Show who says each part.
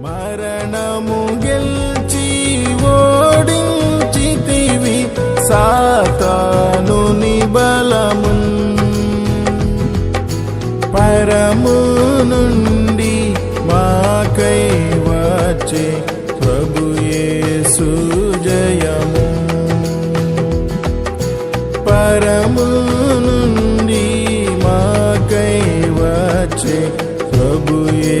Speaker 1: మరణము గెల్చి ఓడించితివి సాతాను బలము పరము నుండి మాకై వచ్చే ప్రభు యేసు జయము. పరము నుండి మాకై వచ్చే ప్రభుయే